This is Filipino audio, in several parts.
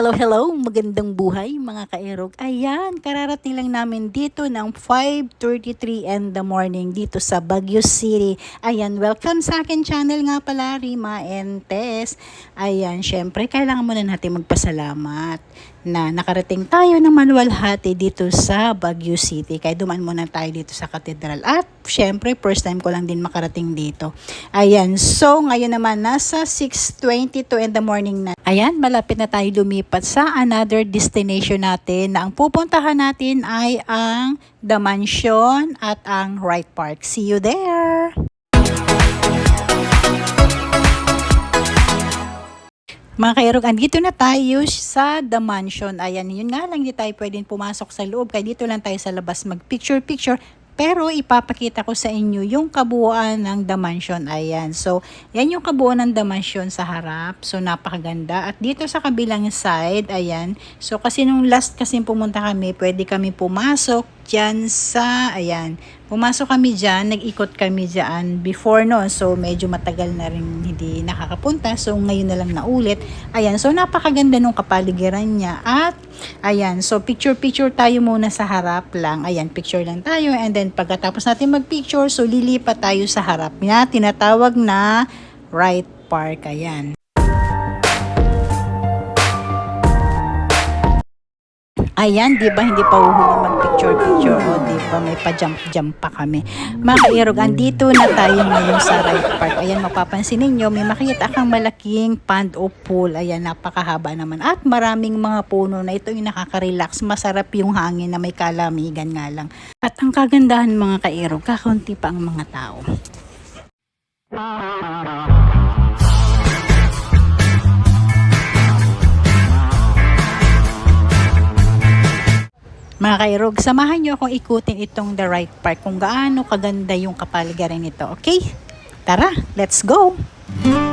hello, hello! Magandang buhay mga kaerog. Ayan, kararating lang namin dito ng 5.33 in the morning dito sa Baguio City. Ayan, welcome sa akin channel nga pala, Rima and Tess. Ayan, syempre, kailangan muna natin magpasalamat na nakarating tayo ng maluwalhati dito sa Baguio City. Kaya dumaan muna tayo dito sa katedral. At syempre, first time ko lang din makarating dito. Ayan, so ngayon naman nasa 6.22 in the morning na. Ayan, malapit na tayo lumipat sa another destination natin na ang pupuntahan natin ay ang The Mansion at ang Wright Park. See you there! Mga kairog, andito na tayo sa The Mansion. Ayan, yun nga lang, hindi tayo pwedeng pumasok sa loob. Kaya dito lang tayo sa labas mag-picture-picture. Pero ipapakita ko sa inyo yung kabuuan ng The Mansion. Ayan. So, yan yung kabuuan ng The Mansion sa harap. So, napakaganda. At dito sa kabilang side, ayan. So, kasi nung last kasi pumunta kami, pwede kami pumasok dyan sa, ayan, pumasok kami dyan, nag-ikot kami dyan before no, so medyo matagal na rin hindi nakakapunta, so ngayon na lang naulit, ayan, so napakaganda nung kapaligiran niya, at, ayan, so picture-picture tayo muna sa harap lang, ayan, picture lang tayo, and then pagkatapos natin mag-picture, so lilipat tayo sa harap na tinatawag na right park, ayan. Ayan, di ba hindi pa uhuli mag-picture-picture o di ba may pa-jump-jump pa kami. Mga kairog, andito na tayo ngayon sa right park. Ayan, mapapansin ninyo, may makikita kang malaking pond o pool. Ayan, napakahaba naman. At maraming mga puno na ito yung nakaka-relax. Masarap yung hangin na may kalamigan nga lang. At ang kagandahan mga kairog, kakaunti pa ang mga tao. Mga kairog, samahan nyo akong ikutin itong The Right Park kung gaano kaganda yung kapaligiran nito. Okay? Tara, let's go! Sander?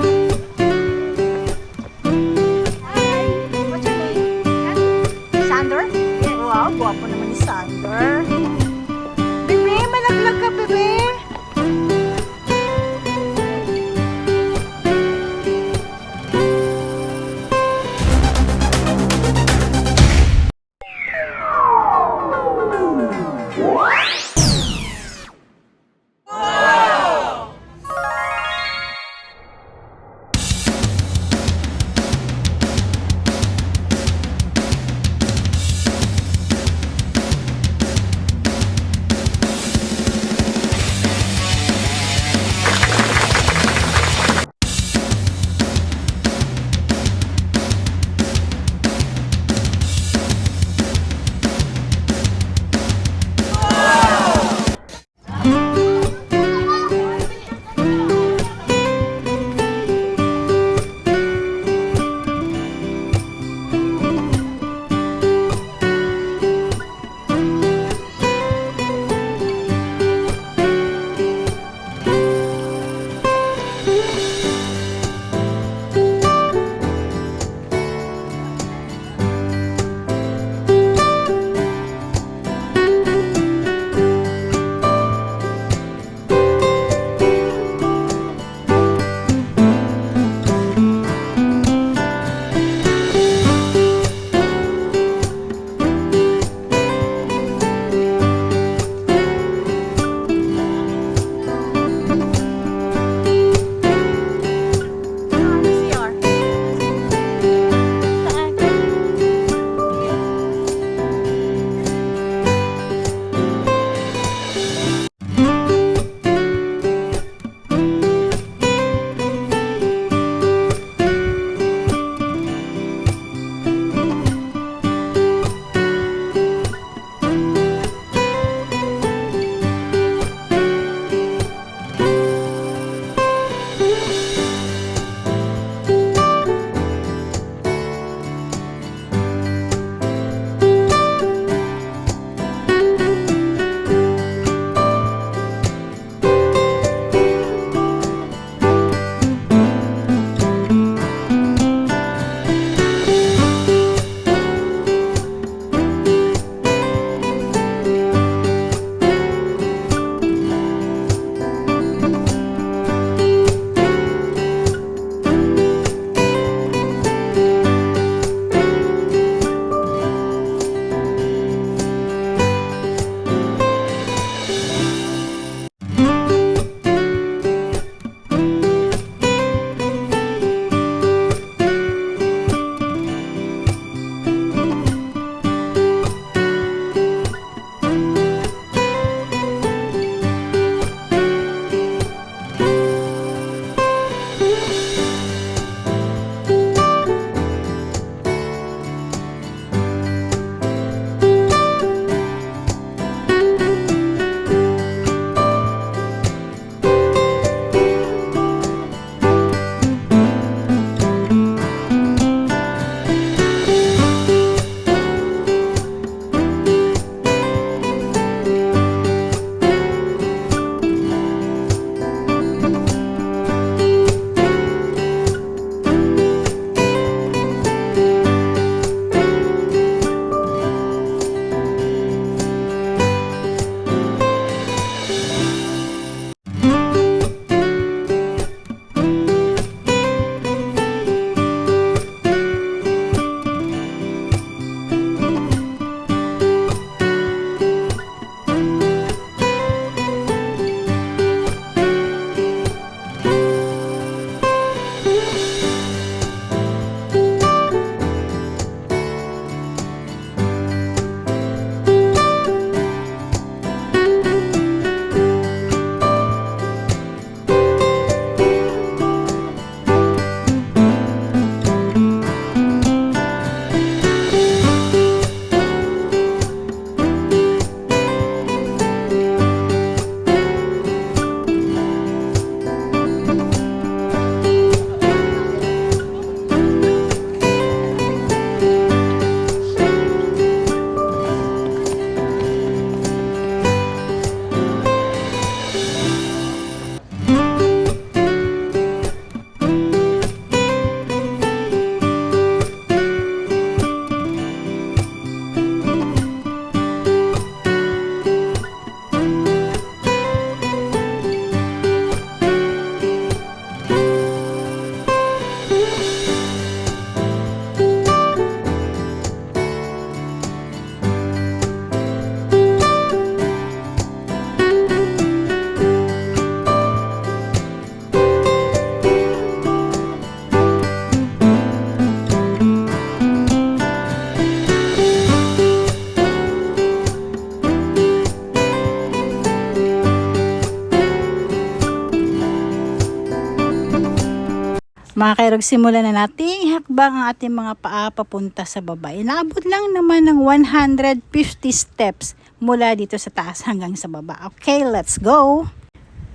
Mga kairog, simulan na nating hakbang ang ating mga paa papunta sa baba. Inaabot lang naman ng 150 steps mula dito sa taas hanggang sa baba. Okay, let's go!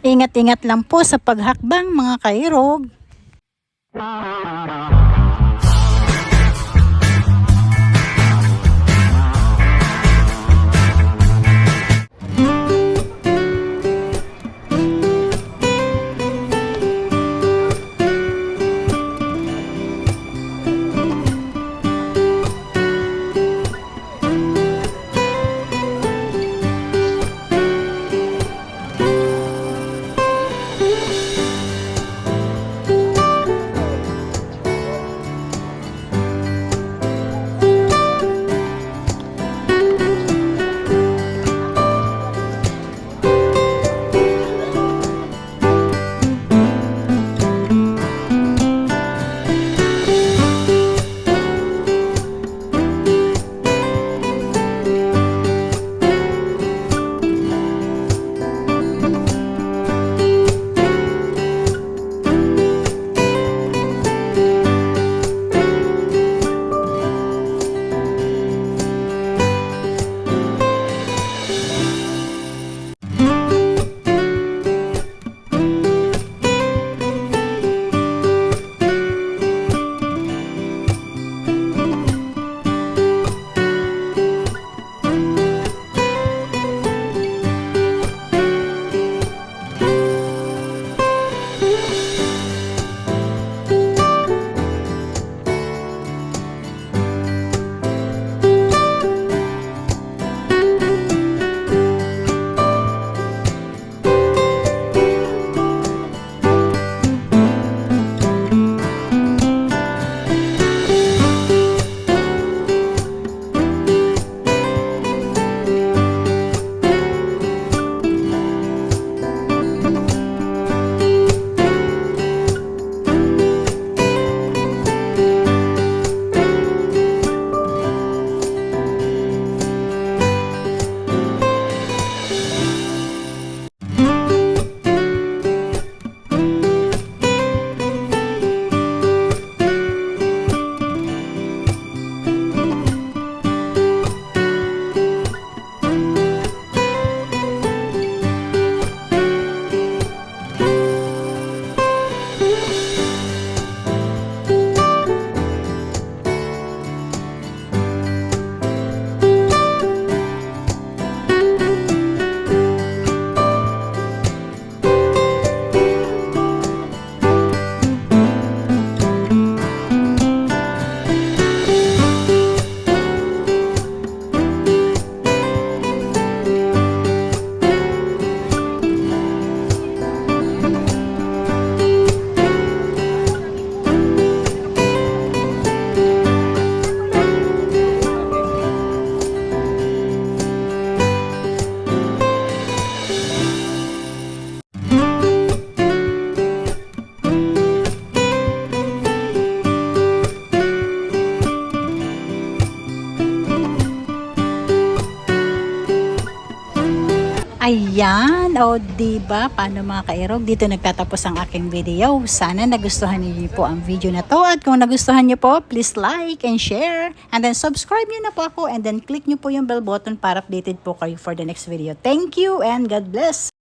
Ingat-ingat lang po sa paghakbang mga kairog. Ayan, o diba, paano mga kairog, dito nagtatapos ang aking video. Sana nagustuhan niyo po ang video na to at kung nagustuhan niyo po, please like and share and then subscribe niyo na po ako and then click niyo po yung bell button para updated po kayo for the next video. Thank you and God bless!